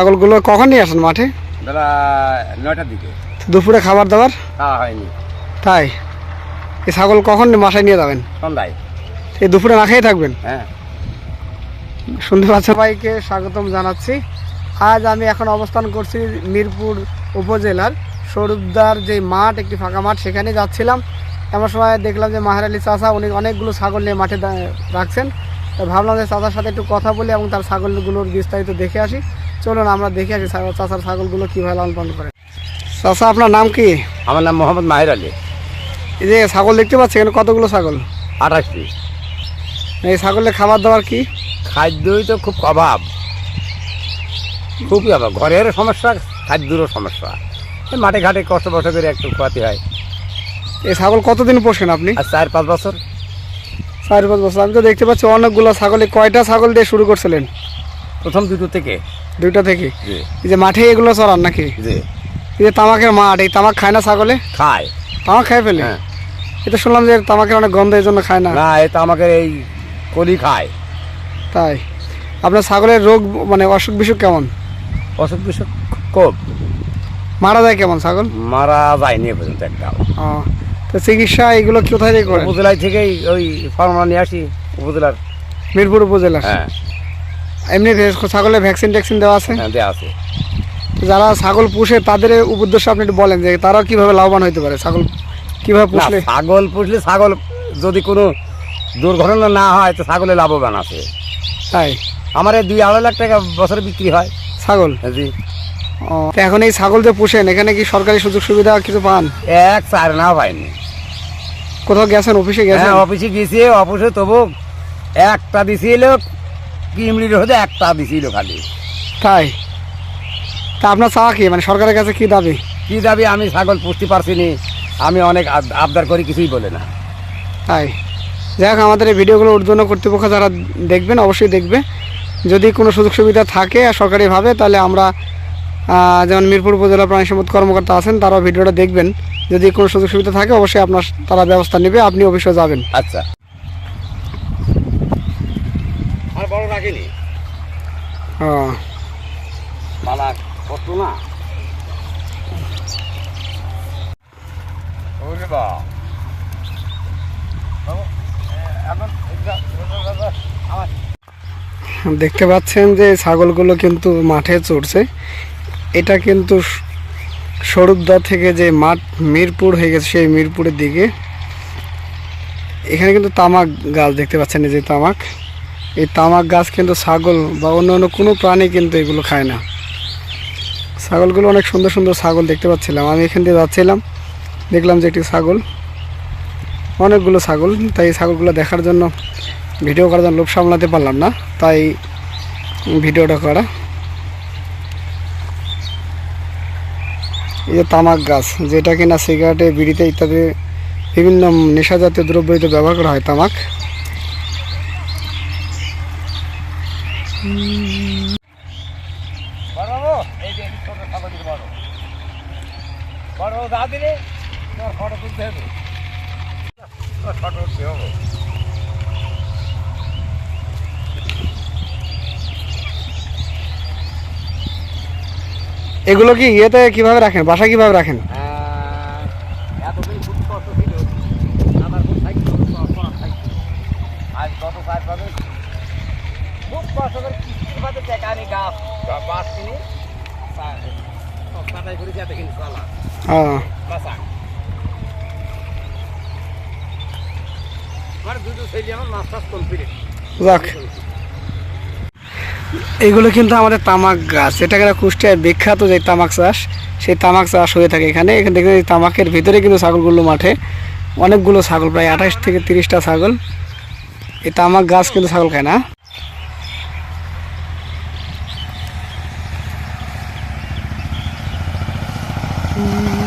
ছাগলগুলো কখন নিয়ে আসেন মাঠে? বেলা নয়টার দিকে। দুপুরে খাবার দাবার? খাওয়া হয়নি। তাই? এই ছাগল কখন বাসায় নিয়ে যাবেন? সন্ধ্যায়। এই দুপুরে না খেয়ে থাকবেন? হ্যাঁ। শুনতে পাচ্ছেন সবাইকে স্বাগতম জানাচ্ছি। আজ আমি এখন অবস্থান করছি মিরপুর উপজেলার স্বরূপদার যে মাঠ একটি ফাঁকা মাঠ সেখানে যাচ্ছিলাম। এমন সময় দেখলাম যে মাহার আলী চাষা উনি অনেকগুলো ছাগল নিয়ে মাঠে রাখছেন। তো ভাবলাম যে চাচার সাথে একটু কথা বলি এবং তার ছাগলগুলোর বিস্তারিত দেখে আসি। চলুন আমরা দেখে আসি চাচার ছাগলগুলো কীভাবে লালন পালন করে। চাচা আপনার নাম কি? আমার নাম মোহাম্মদ মাহির আলী। এই যে ছাগল দেখতে পাচ্ছি এখানে কতগুলো ছাগল? আঠাশটি। এই ছাগলের খাবার দাবার কি? খাদ্যই তো খুব অভাব। খুবই অভাব। ঘরের সমস্যা খাদ্যেরও সমস্যা। এই মাঠে ঘাটে কষ্ট বসে করে একটু খোয়াতে হয়। এই ছাগল কতদিন পোষেন আপনি? আর চার পাঁচ বছর। চার পাঁচ বছর। আমি তো দেখতে পাচ্ছি অনেকগুলো ছাগলে। কয়টা ছাগল দিয়ে শুরু করছিলেন? প্রথম দুটো থেকে। দুইটা থেকে এই যে মাঠে এগুলো চড়ান নাকি? এই যে তামাকের মাঠ এই তামাক খায় না ছাগলে? খায়। তামাক খায় ফেলে? হ্যাঁ। এটা শুনলাম যে তামাকের অনেক গন্ধ এই জন্য খায় না। না এটা আমাকে এই কলি খায়। তাই। আপনার ছাগলের রোগ মানে অসুখ বিসুখ কেমন? অসুখ বিসুখ খুব। মারা যায় কেমন ছাগল? মারা যায়নি এ পর্যন্ত একটাও। ও তো চিকিৎসা এগুলো কোথায় থেকে উপজেলায় থেকেই ওই ফর্মুলা নিয়ে আসি উপজেলার। মিরপুর উপজেলা হ্যাঁ। এমনি ছাগলের ভ্যাকসিন ট্যাকসিন দেওয়া আছে? হ্যাঁ দেওয়া আছে। যারা ছাগল পুষে তাদের উদ্দেশ্য আপনি একটু বলেন যে তারা কীভাবে লাভবান হতে পারে? ছাগল কীভাবে পুষলে? ছাগল পুষলে ছাগল যদি কোনো দুর্ঘটনা না হয় তো ছাগলে লাভবান আছে। তাই? আমার এই দুই আড়াই লাখ টাকা বছরে বিক্রি হয়। ছাগল? হ্যাঁ জি। ও, তো এখন এই ছাগল যে পুষেন এখানে কি সরকারি সুযোগ সুবিধা কিছু পান? এক চার না পাইনি। কোথাও গেছেন অফিসে গেছেন? হ্যাঁ অফিসে গেছি অফিসে তবু একটা দিছিল কিমলির হতে একটা দিছিল খালি। তাই? তা আপনার চাওয়া কি? মানে সরকারের কাছে কি দাবি? কি দাবি? আমি ছাগল পুষতে পারছি নি। আমি অনেক আবদার করি কিছুই বলে না। তাই? যাই হোক আমাদের এই ভিডিওগুলো উদ্বোধন কর্তৃপক্ষ যারা দেখবেন অবশ্যই দেখবে। যদি কোনো সুযোগ সুবিধা থাকে আর সরকারিভাবে তাহলে আমরা যেমন মিরপুর উপজেলা প্রাণী সম্পদ কর্মকর্তা আছেন তারাও ভিডিওটা দেখবেন। যদি কোনো সুযোগ সুবিধা থাকে অবশ্যই আপনার তারা ব্যবস্থা নেবে আপনি অবশ্যই যাবেন। আচ্ছা আর বড় রাখিনি পালা না? দেখতে পাচ্ছেন যে ছাগলগুলো কিন্তু মাঠে চড়ছে। এটা কিন্তু স্বরূপদা থেকে যে মাঠ মিরপুর হয়ে গেছে সেই মিরপুরের দিকে। এখানে কিন্তু তামাক গাছ দেখতে পাচ্ছেন এই যে তামাক। এই তামাক গাছ কিন্তু ছাগল বা অন্য অন্য কোনো প্রাণী কিন্তু এগুলো খায় না। ছাগলগুলো অনেক সুন্দর সুন্দর ছাগল দেখতে পাচ্ছিলাম। আমি এখান দিয়ে যাচ্ছিলাম, দেখলাম যে একটি ছাগল, অনেকগুলো ছাগল। তাই ছাগলগুলো দেখার জন্য, ভিডিও করার জন্য লোভ সামলাতে পারলাম না। তাই ভিডিওটা করা। এই যে তামাক গাছ, যেটা কিনা সিগারেটে বিড়িতে ইত্যাদি বিভিন্ন নেশা জাতীয় দ্রব্যতে ব্যবহার করা হয় তামাক। এগুলো কি ইয়েতে কীভাবে রাখেন? বাসায় কীভাবে রাখেন? ছিল। আমার খুব থাকতো, থাকতো। আজ গত পাঁচ দিন খুব কষ্ট করে কিস্তির বাদে টাকা আনি গাছ, গা- কিনি, চা- করে যাতে কিনি চালা, ও, আমার দুটো ছেলে আমার মাস্টার্স কমপ্লিট। যাক। এগুলো কিন্তু আমাদের তামাক গাছ। এটা কিনা কুষ্টিয়ায় বিখ্যাত যে তামাক চাষ সেই তামাক চাষ হয়ে থাকে এখানে। এখানে এই তামাকের ভিতরে কিন্তু ছাগলগুলো মাঠে। অনেকগুলো ছাগল প্রায় আঠাশ থেকে তিরিশটা ছাগল। এই তামাক গাছ কিন্তু ছাগল খায় না। Mm-hmm.